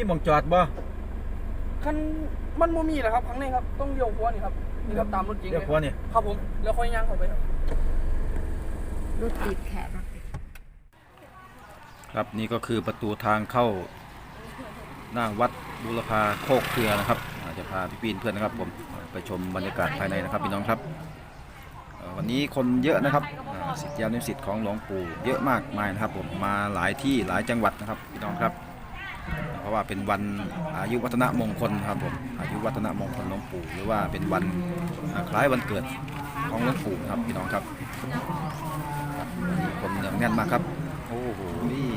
มีหมองจอดบ่คันมันโมมีนะครับข้างในครับต้องเลี้ยวขวานี่ครับนี่ครับตามรถจริงเดี๋ยวเลยพวนี่ครับผมแล้วค่อยย่างเข้าไปครับ รถติดแขกรถติดครับนี่ก็คือประตูทางเข้าหน้าวัดบุรพาโคกเครือนะครับอาจจะพาพี่ปีนเพื่อนนะครับผมไปชมบรรยากาศภายในนะครับพี่น้องครับเอ่อวันนี้คนเยอะนะครับอ่าศิษยานุศิษย์ของหลวงปู่เยอะมากมายนะครับผมมาหลายที่หลายจังหวัดนะครับพี่น้องครับเพ ราะว่าเป็นวันอายุวัฒนมงคลครับผมอายุวัฒนมงคลหลวงปู่หรือว่าเป็นวันคล้ายวันเกิดของหลวงปู่ครับพี่น้องครับคนเหนืองแน่นมากครับโอ้โหนี่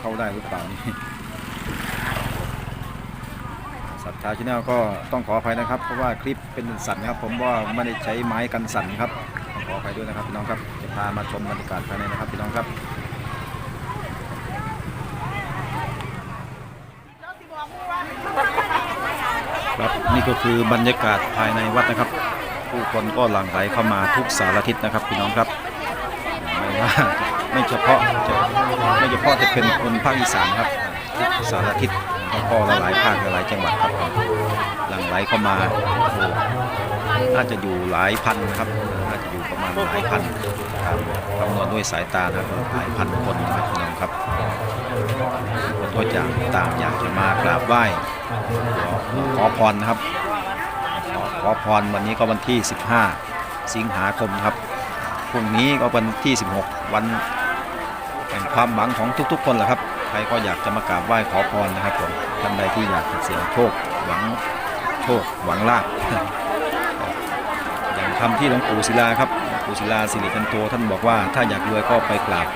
เข้าได้หรือเปล่านี่ศรัทธาชาแนลก็ต้องขออภัยนะครับ เพราะว่าคลิปเป็นสั่นนะครับ ผมว่าไม่ได้ใช้ไม้กันสั่นครับขออภัยด้วยนะครับพี่น้องครับจะพามาชมบรรยากาศภายในนะครับพี่น้องครับ ครับ นี่ก็คือบรรยากาศภายในวัดนะครับ ผู้คนก็หลั่งไหลเข้ามาทุกสารทิศนะครับพี่น้องครับไม่ว่าไม่เฉพาะจะไม่เฉพาะจะเป็นคนภาคอีสานครับทุกสารทิศแล้วก็หลายภาคหลายจังหวัดครับหลั่งไหลเข้ามาโอ้โหน่าจะอยู่หลายพันนะครับน่าจะอยู่ประมาณหลายพันครับคำนวณด้วยสายตานะครับหลายพันคนนะครับพี่น้องครับ ก็จะต่างอยากจะมากราบไหว้ขอพรนะครับ ขอพรวันนี้ก็วันที่ 15 สิงหาคมครับพรุ่งนี้ก็วันที่ 16 วันแห่งความหวังของทุก ๆ คนแหละครับใครก็อยากจะมากราบไหว้ขอพรนะครับผมท่านใดที่อยากจะเสี่ยงโชคหวังโชคหวังลาภอย่างคำที่หลวงปู่ศิลาครับหลวงปู่ศิลาสิริกันโตท่านบอกว่าถ้าอยากรวยก็ไปกราบ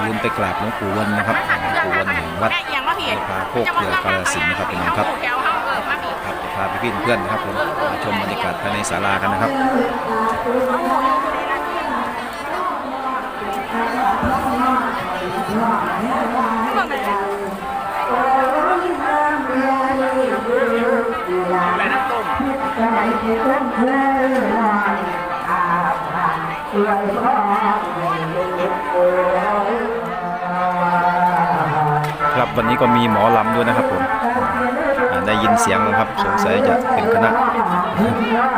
อย่าลืมไปกราบหลวงปู่วันนะครับหลวงปู่วันแห่งวัดอย่างว่าผิดพาโคกเกลือกาลสินธุ์นะครับพี่น้องครับแถวเขาเกิดมาผิดครับจะพาไปพี่เพื่อนนะครับผมมาชมบรรยากาศภายในศาลากันนะครับอะไรนะต้ม วันนี้ก็มีหมอลำด้วยนะครับผมได้ยินเสียงแล้วครับสงสัยจะเป็นคณะ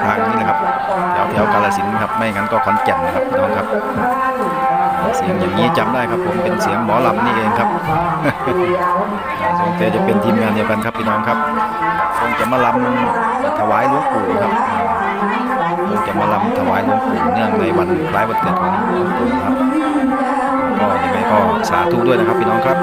ทางนี้นะครับแถวแถวกาลสินครับไม่งั้นก็ขอนแก่นนะครับพี่น้องครับ เสียงอย่างนี้จำได้ครับผมเป็นเสียงหมอลำนี่เองครับสงสัยจะเป็นทีมงานเดียวกันครับพี่น้องครับคงจะมาลำถวายหลวงปู่ครับคงจะมาลำถวายหลวงปู่เนื่องในวันคล้ายวันเกิดของหลวงปู่ครับก็ยังไงก็สาธุด้วยนะครับพี่น้องครับ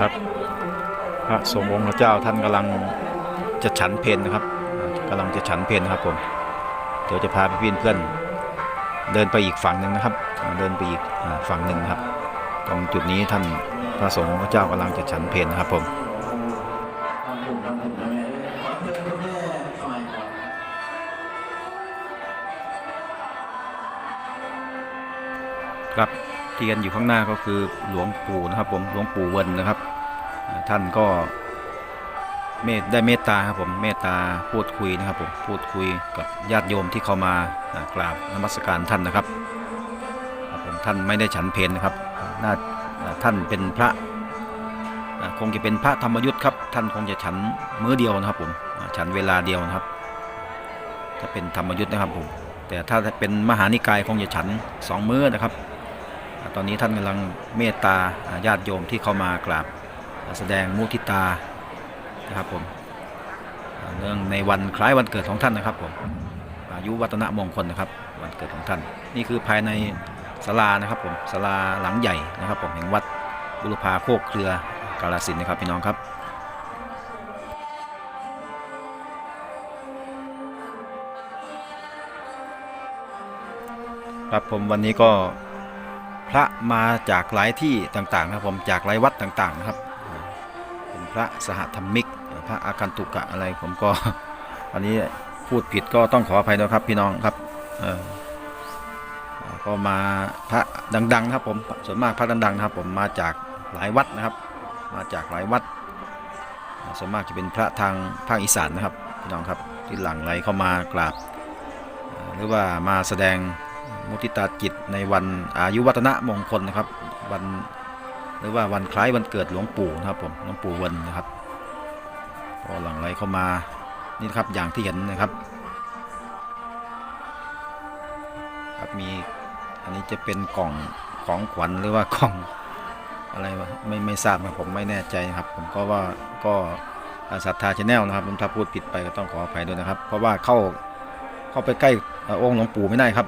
ครับ พระสงฆ์องค์เจ้าท่านกำลังจะฉันเพลนะครับกำลังจะฉันเพลนะครับผม เดี๋ยวจะพาพี่เพื่อนเดินไปอีกฝั่งหนึ่งนะครับ เดินไปอีกฝั่งหนึ่งครับ ตรงจุดนี้ท่านพระสงฆ์องค์เจ้ากำลังจะฉันเพลนะครับผม ที่กันอยู่ข้างหน้าก็คือหลวงปู่นะครับผมหลวงปู่เวินนะครับ ท่านก็เมตได้เมตตาครับผมเมตตาพูดคุยนะครับผมพูดคุยกับญาติโยมที่เข้ามากราบนมัสการท่านนะครับครับผมท่านไม่ได้ฉันเพลนะครับน่าท่านเป็นพระคงจะเป็นพระธรรมยุทธ์ครับ ท่านคงจะฉันมื้อเดียวนะครับผมฉันเวลาเดียวนะครับ ถ้าเป็นธรรมยุทธ์นะครับผมแต่ถ้าเป็นมหานิกายคงจะฉันสองมื้อนะครับ ตอนนี้ท่านกำลังเมตตาญาติโยมที่เข้ามากราบแสดงมุทิตานะครับผมเนื่องในวันคล้ายวันเกิดของท่านนะครับผมอายุวัฒนะมงคลนะครับวันเกิดของท่าน นี่คือภายในศาลานะครับผมศาลาหลังใหญ่นะครับผมแห่งวัดบุรพาโคกเครือกาลสินนะครับพี่น้องครับครับผมวันนี้ก็ พระมาจากหลายที่ต่างๆนะครับผมจากหลายวัดต่างๆนะครับ เป็นพระสหธรรมิก พระอาคันตุกะอะไรผมก็ อันนี้พูดผิดก็ต้องขออภัยด้วยครับพี่น้องครับก็มาพระดังๆนะครับผมส่วนมากพระดังๆนะครับ ผมมาจากหลายวัดนะครับ มาจากหลายวัดส่วนมากจะเป็นพระทางภาคอีสานนะครับพี่น้องครับที่หลั่งไหลเข้ามากราบ หรือว่ามาแสดง มุทิตาจิตในวันอายุวัฒนะมงคลนะครับ วันหรือว่าวันคล้ายวันเกิดหลวงปู่นะครับผมหลวงปู่วันนะครับก็หลังไหลเข้ามานี่นครับอย่างที่เห็นนะครับครับมีอันนี้จะเป็นกล่องของขวัญหรือว่ากล่องอะไรวะไม่ไม่ทราบครับผมไม่แน่ใจนะครับ ผมก็ว่าก็อาศรัทธาชาแนลนะครับผมถ้าพูดผิดไปก็ต้องขออภัยด้วยนะครับ เพราะว่าเข้าเข้าไปใกล้องค์หลวงปู่ไม่ได้ครับ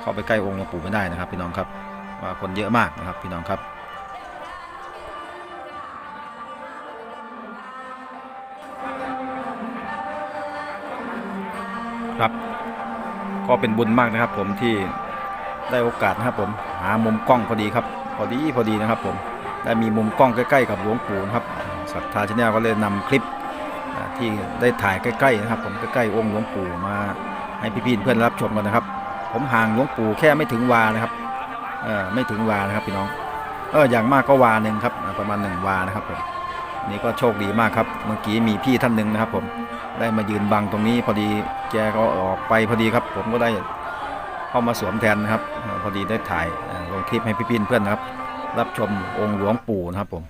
เข้าไปใกล้องค์หลวงปู่ไม่ได้นะครับ พี่น้องครับว่าคนเยอะมากนะครับพี่น้องครับครับก็เป็นบุญมากนะครับ ผมที่ได้โอกาสนะครับ ผมหามุมกล้องพอดีครับ พอดีพอดีนะครับ ผมได้มีมุมกล้องใกล้ๆกับหลวงปู่นะครับศรัทธาชาแนลก็เลยนำคลิปที่ได้ถ่ายใกล้ๆนะครับ ผมใกล้ๆองค์หลวงปู่มาให้พี่ๆเพื่อนรับชมกันนะครับ ผมห่างหลวงปู่แค่ไม่ถึงวานะครับเออไม่ถึงวานะครับพี่น้องเอออย่างมากก็วาหนึ่งครับประมาณหนึ่งวานะครับผมนี่ก็โชคดีมากครับ เมื่อกี้มีพี่ท่านหนึ่งนะครับ ผมได้มายืนบังตรงนี้พอดีแกก็ออกไปพอดีครับ ผมก็ได้เข้ามาสวมแทนนะครับ พอดีได้ถ่ายลงคลิปให้พี่ๆเพื่อนนะครับ รับชมองค์หลวงปู่นะครับผม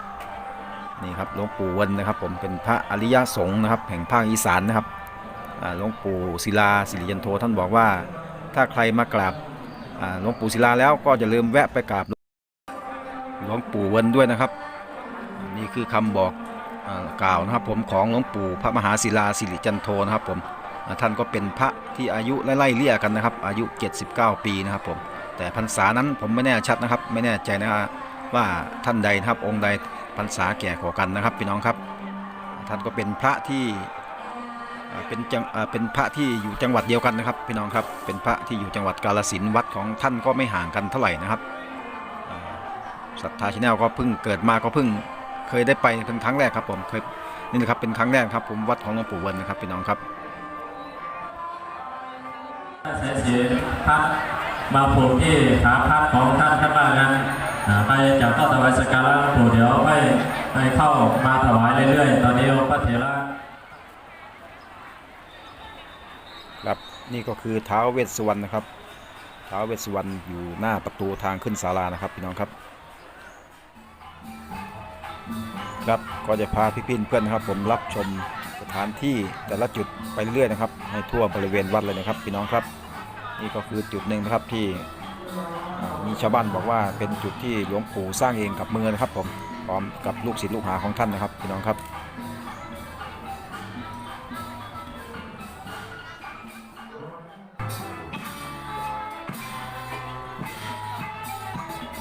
นี่ครับหลวงปู่วันนะครับ ผมเป็นพระอริยสงฆ์นะครับ แห่งภาคอีสานนะครับหลวงปู่ศิลาสิริยันโทท่านบอกว่า ถ้าใครมากราบหลวงปู่ศิลาแล้วก็จะลืมแวะไปกราบหลวงปู่เวันด้วยนะครับ นี่คือคำบอกอกล่าวนะครับผมของหลวงปู่พระมหาศิลาสิริจันโทนะครับผมท่านก็เป็นพระที่อายุไล่เลี่ยกันนะครับ อายุ 79 ปีนะครับผมแต่พรรษานั้นผมไม่แน่ชัดนะครับ ไม่แน่ใจนะว่าท่านใดนะครับองค์ใดพรรษาแก่กว่ากันนะครับพี่น้องครับ ท่านก็เป็นพระที่ เป็นจังเป็นพระที่อยู่จังหวัดเดียวกันนะครับพี่น้องครับเป็นพระที่อยู่จังหวัดกาฬสินวัดของท่านก็ไม่ห่างกันเท่าไหร่นะครับศรัทธาชาแนลก็เพิ่งเกิดมาก็เพิ่งเคยได้ไปเป็นครั้งแรกครับผมเคยนี่นะครับเป็นครั้งแรกครับผมวัดของหลวงปู่เวันนะครับพี่น้องครับใช้สีพัดมาผูกที่ขาพัดของท่านท่านว่างั้นอ่าไปจากต้นถวายสักการะหลวงปู่เดี๋ยวให้ให้เข้ามาถวายเรื่อยๆ ตอนนี้พระเถระ ครับ นี่ก็คือท้าวเวสสุวรรณนะครับท้าวเวสสุวรรณอยู่หน้าประตูทางขึ้นศาลานะครับพี่น้องครับ ครับก็จะพาพี่ๆเพื่อนนะครับ ผมรับชมสถานที่แต่ละจุดไปเรื่อยนะครับ ให้ทั่วบริเวณวัดเลยนะครับ พี่น้องครับ นี่ก็คือจุดหนึ่งนะครับที่มีชาวบ้านบอกว่าเป็นจุดที่หลวงปู่สร้างเองกับมือนะครับ ผมพร้อมกับลูกศิษย์ลูกหาของท่านนะครับ พี่น้องครับ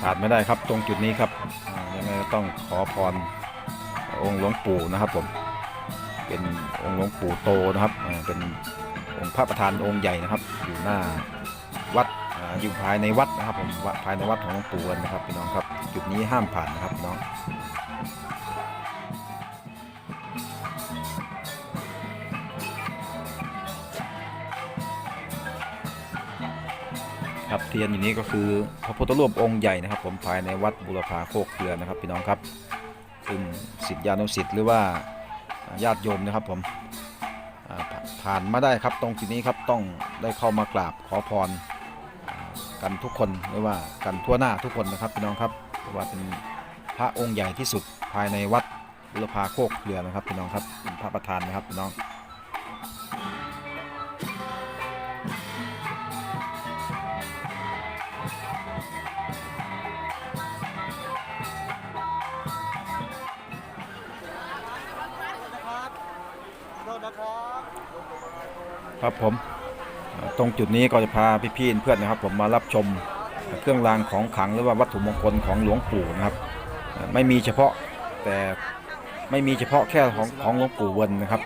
ขาดไม่ได้ครับตรงจุดนี้ครับยังไงก็ต้องขอพรองค์หลวงปู่นะครับผมเป็นองค์หลวงปู่โตนะครับเป็นองค์พระประธานองค์ใหญ่นะครับ อยู่หน้าวัดอยู่ภายในวัดนะครับผมภายในวัดของหลวงปู่นนะครับพี่น้องครับ จุดนี้ห้ามผ่านนะครับพี่น้อง ครับเทียนอยู่นี้ก็คือพระพุทธรูปองค์ใหญ่นะครับ ผมภายในวัดบุรพาโคกเกลือนะครับ พี่น้องครับซึ่งศิษยานุศิษย์หรือว่าญาติโยมนะครับผมอ่าผ่าผ่านมาได้ครับตรงจุดนี้ครับต้องได้เข้ามากราบขอพรกันทุกคนหรือว่ากันทั่วหน้าทุกคนนะครับพี่น้องครับเพราะว่าเป็นพระองค์ใหญ่ที่สุดภายในวัดบุรพาโคกเกลือนะครับพี่น้องครับเป็นพระประธานนะครับพี่น้อง ครับผมเอ่อตรงจุดนี้ก็จะพาพี่ๆเพื่อนนะครับ ผมมารับชมเครื่องรางของขลังหรือว่าวัตถุมงคลของหลวงปู่นะครับเอ่อไม่มีเฉพาะแต่ไม่มีเฉพาะแค่ของของหลวงปู่เวินนะครับ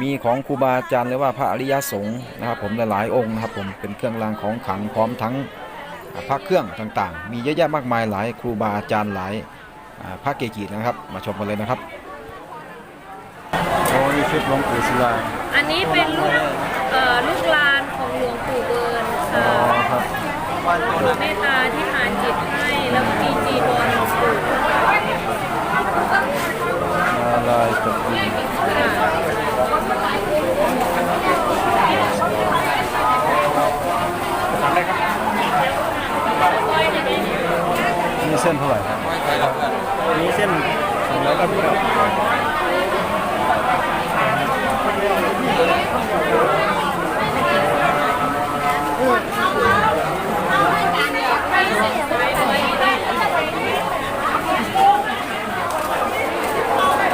มีของครูบาอาจารย์หรือว่าพระอริยสงฆ์นะครับผมหลายๆองค์นะครับ ผมเป็นเครื่องรางของขลังพร้อมทั้งพระเครื่องต่างๆ มีเยอะแยะมากมายหลายครูบาอาจารย์หลายอ่าพระเกจินะครับ มาชมกันเลยนะครับโอ้นี่ชุดหลวงปู่ศิลาอันนี้เป็นลูก เอ่อลูกหลานของหลวงปู่เบิร์นค่ะครับเมตตาที่ฐานจิตให้ แล้วก็มีจีวรหลวงปู่ค่ะ มาลายตะกีนี่เส้นเท่าไหร่ครับ นี้เส้นสองร้อยเก้าสิบเก้า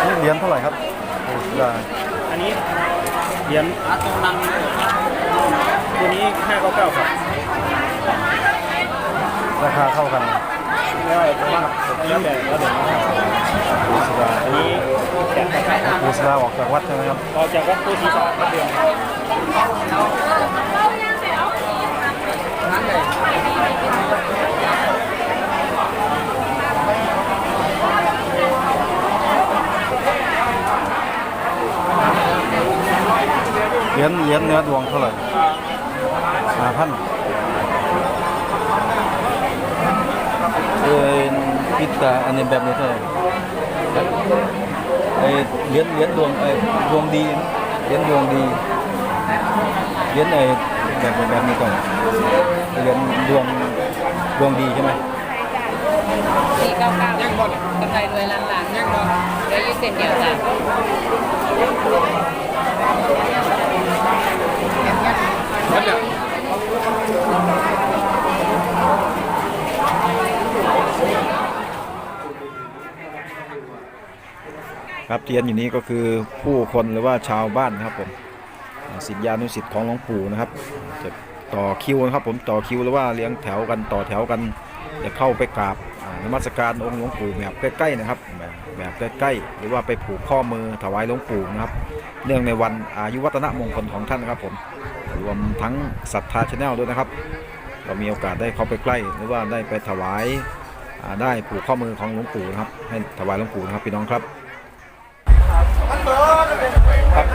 นี่เหรียญเท่าไหร่ครับปู่ศิลา อันนี้ เหรียญอาตรงนังตัวนี้ห้าเก้าเก้าครับราคาเท่ากันแล้วแต่ว่าแล้วแต่แล้วแต่ปู่ศิลาอันนี้แกะครับปู่ศิลาออกจากวัดใช่ไหมครับออกจากวัดโพธิสารครับเดือน เหรียญเหรียญเนื้อดวงเท่าไหร่ห้าพันเออพิ ตาอันนี้แบบนี้เท่าไหร่ไอเหรียญเหรียญดวงไอดวงดีนะเหรียญดวงดีเหรียญไอแบบแบบนี้ก่อนเหรียญดวงดวงดีใช่ไหมสี่เก้าเก้ากำไรรวยล้านล้านยังบ่เหลืออยู่เส้นเดียวจ้ะ ครับเทียนอยู่นี้ก็คือผู้คนหรือว่าชาวบ้านนะครับผมศิษยานุศิษย์ของหลวงปู่นะครับจะต่อคิวนะครับ ผมต่อคิวหรือว่าเลี้ยงแถวกันต่อแถวกันจะเข้าไปกราบนมัสการองค์หลวงปู่แบบใกล้ๆนะครับแบบแบบใกล้ๆหรือว่าไปผูกข้อมือถวายหลวงปู่นะครับ เนื่องในวันอายุวัฒนมงคลของท่านนะครับผมรวมทั้งศรัทธาชาแนลด้วยนะครับ เรามีโอกาสได้เข้าไปใกล้ หรือว่าได้ไปถวายได้ผูกข้อมือของหลวงปู่นะครับ ให้ถวายหลวงปู่นะครับพี่น้องครับ ครับ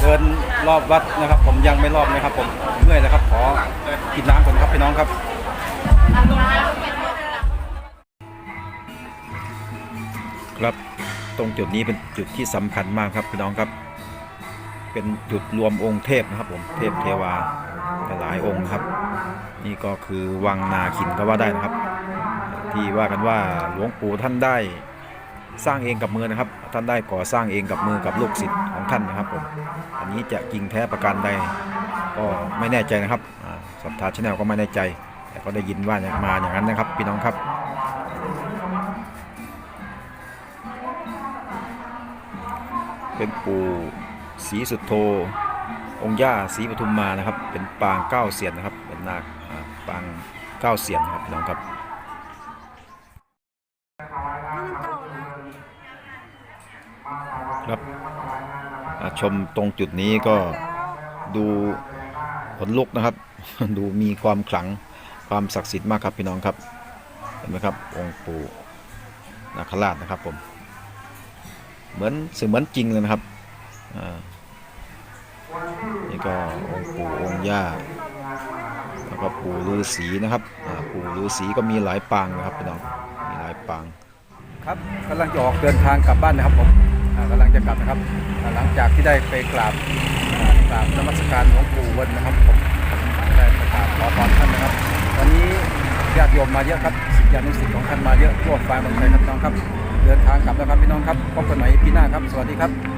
เดินรอบวัดนะครับ ผมยังไม่รอบนะครับ ผมเมื่อยแล้วครับ ขอกินน้ำก่อนครับพี่น้องครับครับตรงจุดนี้เป็นจุดที่สำคัญมากครับพี่น้องครับ เป็นจุดรวมองค์เทพนะครับ ผมเทพเทวาหลายองค์ครับ นี่ก็คือวังนาคินก็ว่าได้นะครับ ที่ว่ากันว่าหลวงปู่ท่านได้ สร้างเองกับมือนะครับ ท่านได้ก่อสร้างเองกับมือกับลูกศิษย์ของท่านนะครับผมอันนี้จะจริงแท้ประการใดก็ไม่แน่ใจนะครับอ่าศรัทธาชแนลก็ไม่แน่ใจ แต่ก็ได้ยินว่าอย่างมาอย่างนั้นนะครับ พี่น้องครับเป็นปู่ศรีสุโธองค์ย่าศรีปทุมมานะครับ เป็นปางเก้าเสียนนะครับ เป็นนาคปางเก้าเสียนนะครับน้องครับ ชมตรงจุดนี้ก็ดูขนลุกนะครับ ดูมีความขลังความศักดิ์สิทธิ์มากครับพี่น้องครับ เห็นไหมครับองค์ปู่นาคราชนะครับผม เหมือนเสมือนจริงเลยนะครับนี่ก็องค์ปู่องค์ย่าแล้วก็ปู่ฤาษีนะครับปู่ฤาษีก็มีหลายปางนะครับพี่น้องมีหลายปางครับกำลังจะออกเดินทางกลับบ้านนะครับผม กำลังจะกลับนะครับ หลังจากที่ได้ไปกราบกราบนมัสการหลวงปู่วันนะครับผมได้ไปกราบขอพรท่านนะครับ วันนี้ญาติโยมมาเยอะครับสิทธิอนุศิษย์ของท่านมาเยอะทั่วฟ้าเมืองไทยครับพี่น้องครับ เดินทางกลับแล้วครับพี่น้องครับพบกันใหม่ปีหน้าครับ สวัสดีครับ